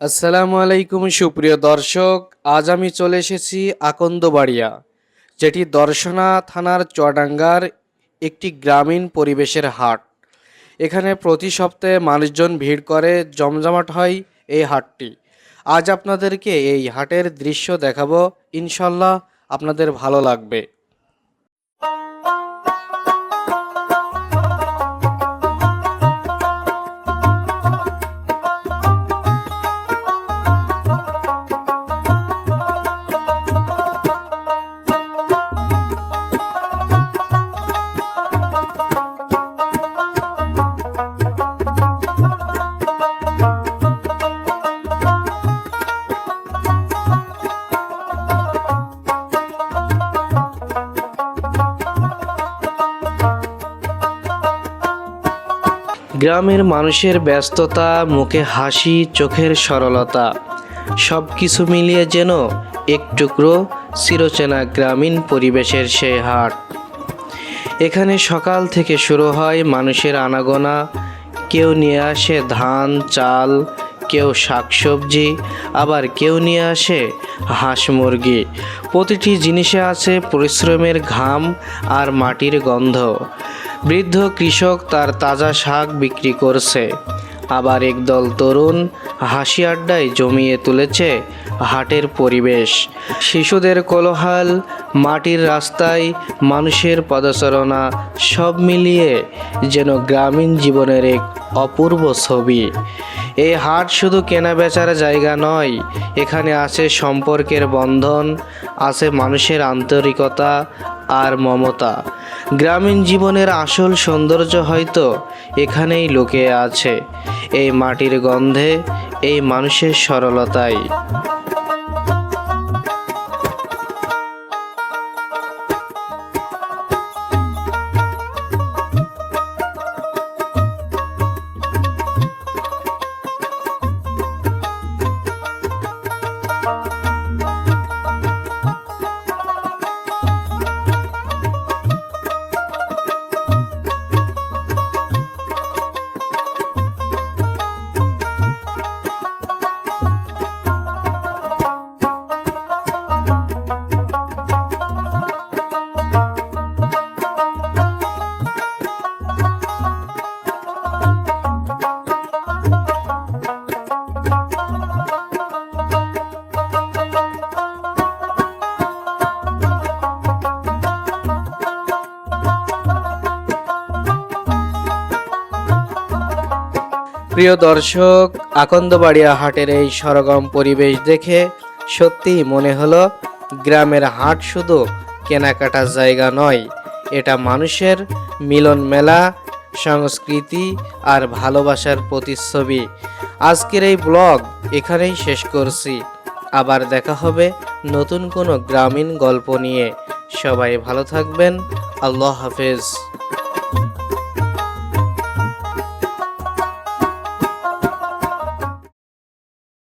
আসসালামু আলাইকুম সুপ্রিয় দর্শক, আজ আমি চলে এসেছি আকন্দবাড়িয়া, যেটি দর্শনা থানার চডাঙ্গার একটি গ্রামীণ পরিবেশের হাট। এখানে প্রতি সপ্তাহে মানুষজন ভিড় করে, জমজমাট হয় এই হাটটি। আজ আপনাদেরকে এই হাটের দৃশ্য দেখাবো। ইনশাল্লাহ আপনাদের ভালো লাগবে। গ্রামের মানুষের ব্যস্ততা, মুখে হাসি, চোখের সরলতা সব কিছু মিলিয়ে যেন এক টুকরো চিরচেনা গ্রামীণ পরিবেশের সেই হাট। এখানে সকাল থেকে শুরু হয় মানুষের আনাগোনা। কেউ নিয়ে আসে ধান, চাল, কেউ শাকসবজি, আবার কেউ নিয়ে আসে হাঁস মুরগি। প্রতিটি জিনিসে আছে পরিশ্রমের ঘাম আর মাটির গন্ধ। বৃদ্ধ কৃষক তার তাজা শাক বিক্রি করছে। আবার একদল তরুণ হাসি আড্ডায় জমিয়ে তুলেছে হাটের পরিবেশ। শিশুদের কোলাহল, মাটির রাস্তায় মানুষের পদচারণা সব মিলিয়ে যেন গ্রামীণ জীবনের এক অপূর্ব ছবি। এই হাট শুধু কেনা বেচার জায়গা নয়, এখানে আছে সম্পর্কের বন্ধন, আছে মানুষের আন্তরিকতা আর মমতা। গ্রামীণ জীবনের আসল সৌন্দর্য হয়তো এখানেই লোকে আছে। এই মাটির গন্ধে, এই মানুষের সরলতায় প্রিয় দর্শক, আকন্দবাড়িয়া হাটের এই সরগম পরিবেশ দেখে সত্যিই মনে হলো গ্রামের হাট শুধু কেনাকাটার জায়গা নয়, এটা মানুষের মিলন মেলা, সংস্কৃতি আর ভালোবাসার প্রতিচ্ছবি। আজকের এই ব্লগ এখানেই শেষ করছি। আবার দেখা হবে নতুন কোনো গ্রামীণ গল্প নিয়ে। সবাই ভালো থাকবেন। আল্লাহ হাফেজ।